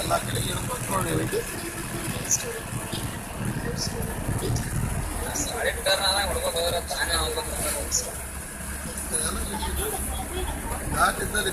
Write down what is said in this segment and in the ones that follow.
எல்லா கடையிலும் பக்கம் எனக்கு தானே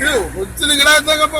ಇದು ಹುಚ್ಚಿನ ಗಿಡ ಇದ್ದಾಗಪ್ಪ